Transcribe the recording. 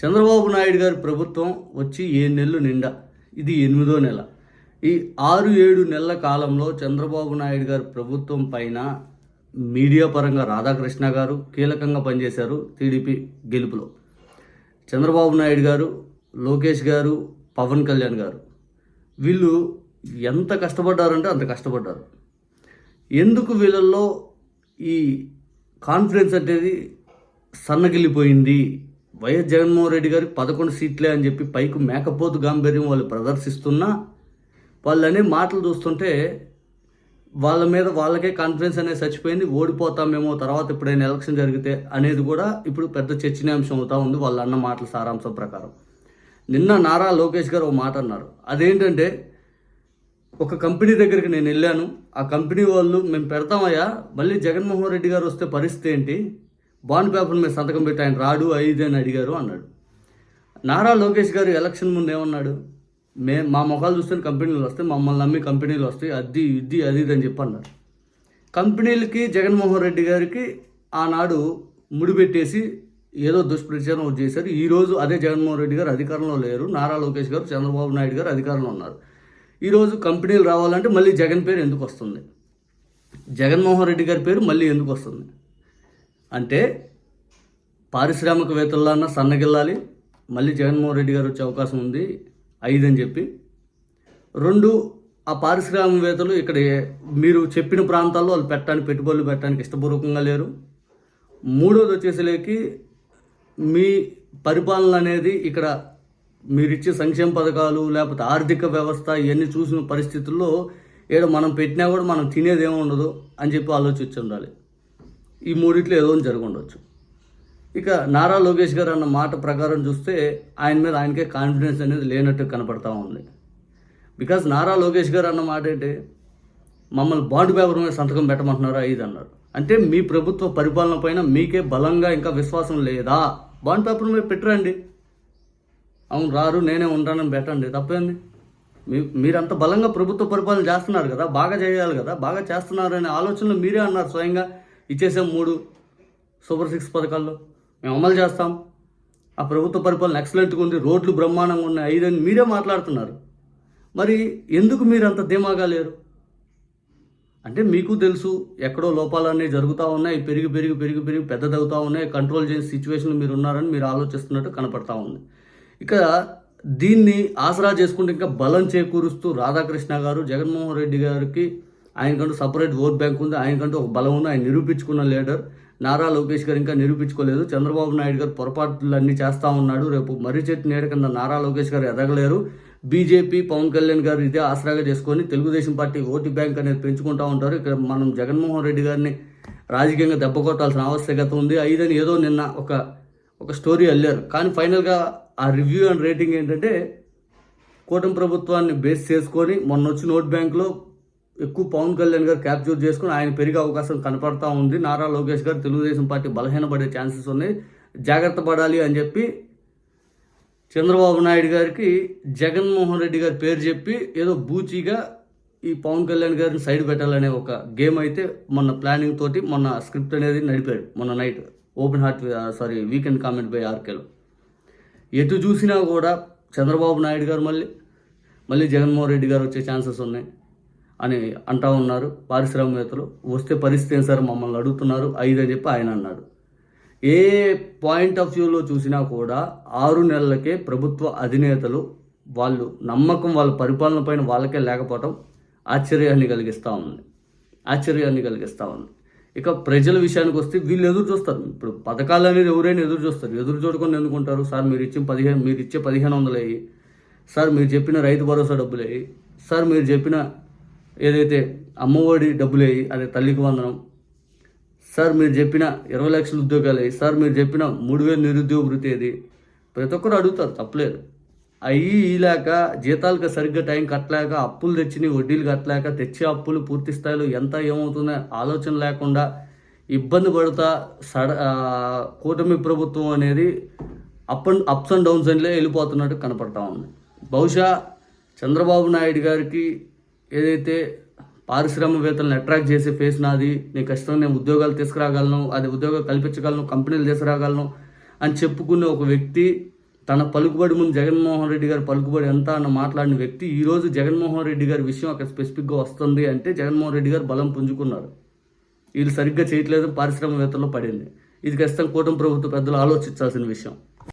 చంద్రబాబు నాయుడు గారి ప్రభుత్వం వచ్చి ఏడు నెలలు నిండా. ఇది ఎనిమిదో నెల. ఈ ఆరు ఏడు నెలల కాలంలో చంద్రబాబు నాయుడు గారి ప్రభుత్వం పైన మీడియా పరంగా రాధాకృష్ణ గారు కీలకంగా పనిచేశారు టీడీపీ గెలుపులో. చంద్రబాబు నాయుడు గారు లోకేష్ గారు పవన్ కళ్యాణ్ గారు. వీళ్ళు ఎంత కష్టపడ్డారంటే అంత కష్టపడ్డారు. ఎందుకు వీళ్ళల్లో ఈ కాన్ఫిడెన్స్ అనేది సన్నగిల్లిపోయింది? వైఎస్ జగన్మోహన్ రెడ్డి గారికి పదకొండు సీట్లే అని చెప్పి పైకి మేకపోతు గాంభీర్యం వాళ్ళు ప్రదర్శిస్తున్నా వాళ్ళనే మాటలు చూస్తుంటే వాళ్ళ మీద వాళ్ళకే కాన్ఫిడెన్స్ అనేది చచ్చిపోయింది ఓడిపోతామేమో తర్వాత ఎప్పుడైనా ఎలక్షన్ జరిగితే అనేది కూడా ఇప్పుడు పెద్ద చర్చనీయాంశం అవుతా ఉంది వాళ్ళ అన్న మాటల సారాంశం ప్రకారం. నిన్న నారా లోకేష్ గారు ఒక మాట అన్నారు. అదేంటంటే ఒక కంపెనీ దగ్గరికి నేను వెళ్ళాను. ఆ కంపెనీ వాళ్ళు మేము పెడతామయ్యా మళ్ళీ జగన్మోహన్ రెడ్డి గారు వస్తే పరిస్థితి ఏంటి? బాండ్ పేపర్ మీద సంతకం పెట్టి ఆయన రాడు ఐదు అని అడిగారు అన్నాడు. నారా లోకేష్ గారు ఎలక్షన్ ముందు ఏమన్నాడు? మే మా మొఖాలు చూస్తే కంపెనీలు వస్తాయి మమ్మల్ని నమ్మి కంపెనీలు వస్తాయి అది ఇది అది ఇది అని చెప్పి అన్నారు. కంపెనీలకి జగన్మోహన్ రెడ్డి గారికి ఆనాడు ముడిపెట్టేసి ఏదో దుష్ప్రచారం చేశారు. ఈరోజు అదే జగన్మోహన్ రెడ్డి గారు అధికారంలో లేరు. నారా లోకేష్ గారు చంద్రబాబు నాయుడు గారు అధికారంలో ఉన్నారు. ఈరోజు కంపెనీలు రావాలంటే మళ్ళీ జగన్ పేరు ఎందుకు వస్తుంది? జగన్మోహన్ రెడ్డి గారి పేరు మళ్ళీ ఎందుకు వస్తుంది? అంటే పారిశ్రామికవేత్తలన్నా సన్నగిల్లాలి మళ్ళీ జగన్మోహన్ రెడ్డి గారు వచ్చే అవకాశం ఉంది ఐదు అని చెప్పి. రెండు ఆ పారిశ్రామికవేత్తలు ఇక్కడ మీరు చెప్పిన ప్రాంతాల్లో వాళ్ళు పెట్టడానికి పెట్టుబడులు పెట్టడానికి ఇష్టపూర్వకంగా లేరు. మూడోది వచ్చేసరికి మీ పరిపాలన అనేది ఇక్కడ మీరిచ్చే సంక్షేమ పథకాలు లేకపోతే ఆర్థిక వ్యవస్థ ఇవన్నీ చూసిన పరిస్థితుల్లో ఏదో మనం పెట్టినా కూడా మనం తినేది ఏమి ఉండదు అని చెప్పి ఆలోచించి ఉండాలి. ఈ మూడిట్లో ఏదో ఒకటి జరిగి ఇక నారా లోకేష్ గారు అన్న మాట ప్రకారం చూస్తే ఆయన మీద ఆయనకే కాన్ఫిడెన్స్ అనేది లేనట్టు కనపడతా ఉంది. బికాజ్ నారా లోకేష్ గారు అన్న మాట ఏంటి? మమ్మల్ని బాండ్ పేపర్ మీద సంతకం పెట్టమంటున్నారా? ఇది అన్నారు. అంటే మీ ప్రభుత్వ పరిపాలన పైన మీకే బలంగా ఇంకా విశ్వాసం లేదా? బాండ్ పేపర్ మీద పెట్టరండి. అవును రారు నేనే ఉంటానని పెట్టండి. తప్పేంది? మీ మీరంత బలంగా ప్రభుత్వ పరిపాలన చేస్తున్నారు కదా బాగా చేయాలి కదా బాగా చేస్తున్నారు అనే ఆలోచనలో మీరే అన్నారు స్వయంగా. ఇచ్చేసాం మూడు సూపర్ సిక్స్ పథకాల్లో. మేము అమలు చేస్తాం. ఆ ప్రభుత్వ పరిపాలన ఎక్సలెంట్గా ఉంది. రోడ్లు బ్రహ్మాండంగా ఉన్నాయి. ఐదని మీరే మాట్లాడుతున్నారు. మరి ఎందుకు మీరు అంత ధీమాగా లేరు? అంటే మీకు తెలుసు ఎక్కడో లోపాలన్నీ జరుగుతూ ఉన్నాయి. పెరిగి పెరిగి పెరిగి పెరిగి పెద్దదవుతూ ఉన్నాయి. కంట్రోల్ చేసే సిచ్యువేషన్లో మీరు ఉన్నారని మీరు ఆలోచిస్తున్నట్టు కనపడతా ఉంది. ఇక దీన్ని ఆసరా చేసుకుంటే ఇంకా బలం చేకూరుస్తూ రాధాకృష్ణ గారు జగన్మోహన్ రెడ్డి గారికి ఆయనకంటూ సపరేట్ ఓట్ బ్యాంక్ ఉంది ఆయనకంటూ ఒక బలం ఉంది ఆయన నిరూపించుకున్న లీడర్ నారా లోకేష్ గారు ఇంకా నిరూపించుకోలేదు. చంద్రబాబు నాయుడు గారు పొరపాట్లు అన్నీ చేస్తూ ఉన్నాడు. రేపు మర్రి చెట్టు నీడ కింద నారా లోకేష్ గారు ఎదగలేరు. బీజేపీ పవన్ కళ్యాణ్ గారు ఇదే ఆసరాగా చేసుకొని తెలుగుదేశం పార్టీ ఓటు బ్యాంక్ అనేది పెంచుకుంటూ ఉంటారు. ఇక్కడ మనం జగన్మోహన్ రెడ్డి గారిని రాజకీయంగా దెబ్బ కొట్టాల్సిన ఆవశ్యకత ఉంది. ఐదని ఏదో నిన్న ఒక ఒక స్టోరీ అల్లారు. కానీ ఫైనల్గా ఆ రివ్యూ అండ్ రేటింగ్ ఏంటంటే కూటమి ప్రభుత్వాన్ని బేస్ చేసుకొని మొన్న వచ్చి నోట్ బ్యాంక్లో ఎక్కువ పవన్ కళ్యాణ్ గారు క్యాప్చర్ చేసుకుని ఆయన పెరిగే అవకాశం కనపడతా ఉంది. నారా లోకేష్ గారు తెలుగుదేశం పార్టీ బలహీనపడే ఛాన్సెస్ ఉన్నాయి. జాగ్రత్త పడాలి అని చెప్పి చంద్రబాబు నాయుడు గారికి జగన్మోహన్ రెడ్డి గారి పేరు చెప్పి ఏదో బూచిగా ఈ పవన్ కళ్యాణ్ గారిని సైడ్ పెట్టాలనే ఒక గేమ్ అయితే మొన్న ప్లానింగ్ తోటి మొన్న స్క్రిప్ట్ అనేది నడిపాడు మొన్న night. Open heart sorry weekend comment by ఆర్కేలో. ఎటు చూసినా కూడా చంద్రబాబు నాయుడు గారు మళ్ళీ మళ్ళీ జగన్మోహన్ రెడ్డి గారు వచ్చే ఛాన్సెస్ ఉన్నాయి. అని అంటా ఉన్నారు. పారిశ్రామికవేత్తలు వస్తే పరిస్థితి ఏం సార్? మమ్మల్ని అడుగుతున్నారు. ఐదు అని చెప్పి ఆయన అన్నాడు. ఏ పాయింట్ ఆఫ్ వ్యూలో చూసినా కూడా ఆరు నెలలకే ప్రభుత్వ అధినేతలు వాళ్ళు నమ్మకం వాళ్ళ పరిపాలన పైన వాళ్ళకే లేకపోవటం ఆశ్చర్యాన్ని కలిగిస్తూ ఉంది. ఆశ్చర్యాన్ని కలిగిస్తూ ఉంది. ఇక ప్రజల విషయానికి వస్తే వీళ్ళు ఎదురు చూస్తారు. ఇప్పుడు పథకాలు అనేది ఎవరైనా ఎదురు చూస్తారు. ఎదురు చూడకుండా ఎందుకుంటారు? సార్ మీరు ఇచ్చిన పదిహేను మీరు ఇచ్చే పదిహేను వందలు అయ్యి సార్ మీరు చెప్పిన రైతు భరోసా డబ్బులు అయ్యి సార్ మీరు చెప్పిన ఏదైతే అమ్మఒడి డబ్బులు అయ్యి అదే తల్లికి వందనం. సార్ మీరు చెప్పిన ఇరవై లక్షల ఉద్యోగాలు అయ్యి సార్ మీరు చెప్పిన మూడు వేలు నిరుద్యోగ వృత్తి ఏది? ప్రతి ఒక్కరు అడుగుతారు తప్పలేదు. అయ్యి ఇలాక జీతాలకు సరిగ్గా టైం కట్టలేక అప్పులు తెచ్చి వడ్డీలు కట్టలేక తెచ్చే అప్పులు పూర్తి స్థాయిలో ఎంత ఏమవుతుందో ఆలోచన లేకుండా ఇబ్బంది పడుతా సడ కూటమి ప్రభుత్వం అనేది up and ups and downs అనిలే వెళ్ళిపోతున్నట్టు కనపడతా ఉంది. బహుశా చంద్రబాబు నాయుడు గారికి ఏదైతే పారిశ్రామికవేత్తలను అట్రాక్ట్ చేసే ఫేస్ నాది నేను ఖచ్చితంగా నేను ఉద్యోగాలు తీసుకురాగలను అది ఉద్యోగాలు కల్పించగలను కంపెనీలు తీసుకురాగలను అని చెప్పుకునే ఒక వ్యక్తి తన పలుకుబడి ముందు జగన్మోహన్ రెడ్డి గారి పలుకుబడి ఎంత అన్న మాట్లాడిన వ్యక్తి ఈరోజు జగన్మోహన్ రెడ్డి గారి విషయం అక్కడ స్పెసిఫిక్గా వస్తుంది అంటే జగన్మోహన్ రెడ్డి గారు బలం పుంజుకున్నారు. వీళ్ళు సరిగ్గా చేయట్లేదు పారిశ్రామికవేత్తల్లో పడింది. ఇది ఖచ్చితంగా కూటమి ప్రభుత్వ పెద్దలు ఆలోచించాల్సిన విషయం.